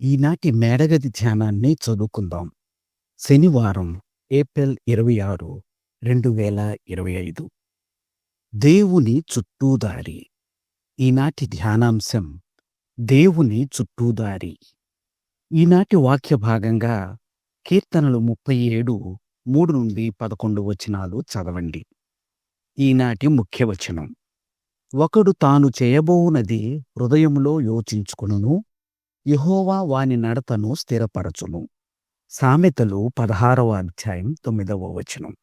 ఈనాటి మేడగది ధ్యానాన్ని చదువుకుందాం. శనివారం ఏప్రిల్ ఇరవై ఆరు రెండు వేల ఇరవై ఐదు దేవుని చుట్టూదారి. ఈనాటి ధ్యానాంశం దేవుని చుట్టూదారి. ఈనాటి వాక్య భాగంగా కీర్తనలు ముప్పై ఏడు మూడు నుండి పదకొండు వచనాలు చదవండి. ఈనాటి ముఖ్య వచనం ఒకడు తాను చేయబోవునది హృదయంలో యోచించుకును యహోవా వాని నడతను స్థిరపరచును. సామెతలు పదహారవ అధ్యాయం తొమ్మిదవ వచనం.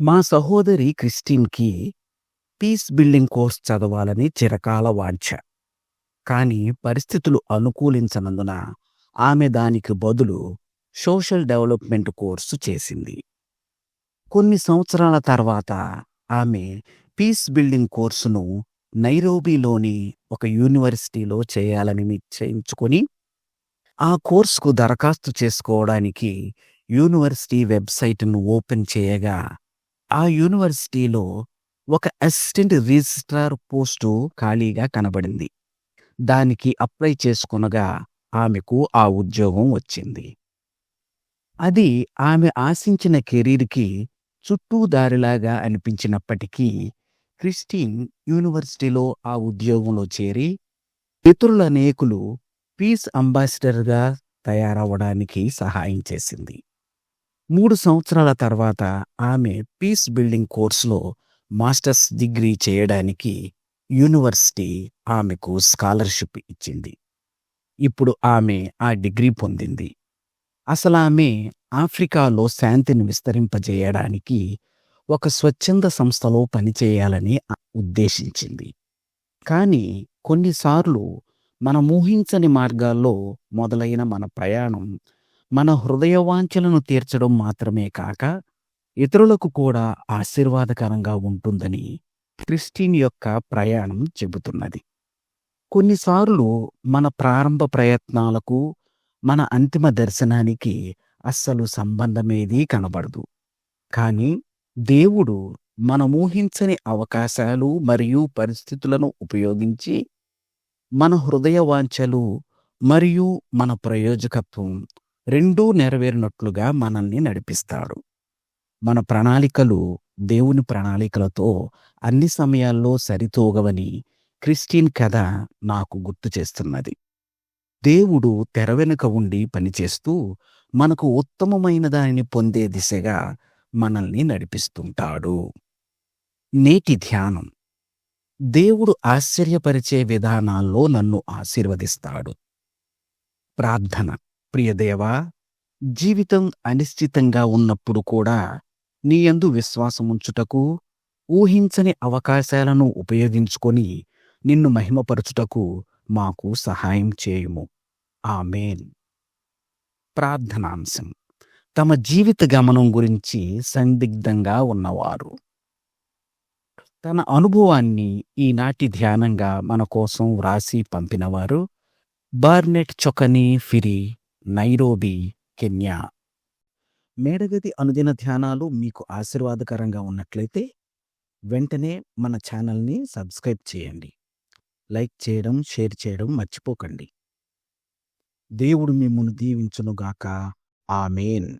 మా సహోదరి క్రిస్టిన్కి పీస్ బిల్డింగ్ కోర్స్ చదవాలని చిరకాల వాంఛ. కానీ పరిస్థితులు అనుకూలించనందున ఆమె దానికి బదులు సోషల్ డెవలప్మెంట్ కోర్సు చేసింది. కొన్ని సంవత్సరాల తర్వాత ఆమె పీస్ బిల్డింగ్ కోర్సును నైరోబీలోని ఒక యూనివర్సిటీలో చేయాలని నిశ్చయించుకొని ఆ కోర్సుకు దరఖాస్తు చేసుకోవడానికి యూనివర్సిటీ వెబ్సైట్ను ఓపెన్ చేయగా ఆ యూనివర్సిటీలో ఒక అసిస్టెంట్ రిజిస్ట్రార్ పోస్టు ఖాళీగా కనబడింది. దానికి అప్లై చేసుకునగా ఆమెకు ఆ ఉద్యోగం వచ్చింది. అది ఆమె ఆశించిన కెరీర్కి చుట్టూ దారిలాగా అనిపించినప్పటికీ క్రిస్టిన్ యూనివర్సిటీలో ఆ ఉద్యోగంలో చేరి ఇతరుల అనేకులు పీస్ అంబాసిడర్గా తయారవడానికి సహాయం చేసింది. మూడు సంవత్సరాల తర్వాత ఆమె పీస్ బిల్డింగ్ కోర్సులో మాస్టర్స్ డిగ్రీ చేయడానికి యూనివర్సిటీ ఆమెకు స్కాలర్షిప్ ఇచ్చింది. ఇప్పుడు ఆమె ఆ డిగ్రీ పొందింది. అసలు ఆమె ఆఫ్రికాలో శాంతిని విస్తరింపజేయడానికి ఒక స్వచ్ఛంద సంస్థలో పనిచేయాలని ఉద్దేశించింది. కానీ కొన్నిసార్లు మనం ఊహించని మార్గాల్లో మొదలైన మన ప్రయాణం మన హృదయవాంఛలను తీర్చడం మాత్రమే కాక ఇతరులకు కూడా ఆశీర్వాదకరంగా ఉంటుందని క్రిస్టిన్ యొక్క ప్రయాణం చెబుతున్నది. కొన్నిసార్లు మన ప్రారంభ ప్రయత్నాలకు మన అంతిమ దర్శనానికి అస్సలు సంబంధమేదీ కనబడదు. కానీ దేవుడు మనం ఊహించని అవకాశాలు మరియు పరిస్థితులను ఉపయోగించి మన హృదయ వాంఛలు మరియు మన ప్రయోజకత్వం రెండూ నెరవేరినట్లుగా మనల్ని నడిపిస్తాడు మన ప్రణాళికలు దేవుని ప్రణాళికలతో అన్ని సమయాల్లో సరితూగవని క్రిస్టియన్ కథ నాకు గుర్తు చేస్తున్నది. దేవుడు తెర వెనుక ఉండి పనిచేస్తూ మనకు ఉత్తమమైన దానిని పొందే దిశగా మనల్ని నడిపిస్తుంటాడు. నేటి ధ్యానం. దేవుడు ఆశ్చర్యపరిచే విధానాల్లో నన్ను ఆశీర్వదిస్తాడు. ప్రార్థన. ప్రియదేవా జీవితం అనిశ్చితంగా ఉన్నప్పుడు కూడా నీయందు విశ్వాసముంచుటకు ఊహించని అవకాశాలను ఉపయోగించుకొని నిన్ను మహిమపరచుటకు మాకు సహాయం చేయుము. ఆమెన్. ప్రార్థనాంశం. తమ జీవిత గమనం గురించి సందిగ్ధంగా ఉన్నవారు. తన అనుభవాన్ని ఈనాటి ధ్యానంగా మన కోసం వ్రాసి పంపినవారు Barnett Chokani Phiri Nairobi Kenya. మేడగది అనుదిన ధ్యానాలు మీకు ఆశీర్వాదకరంగా ఉన్నట్లయితే వెంటనే మన ఛానల్ని సబ్స్క్రైబ్ చేయండి. లైక్ చేయడం షేర్ చేయడం మర్చిపోకండి. దేవుడు మిమ్మల్ని దీవించునుగాక. ఆమెన్.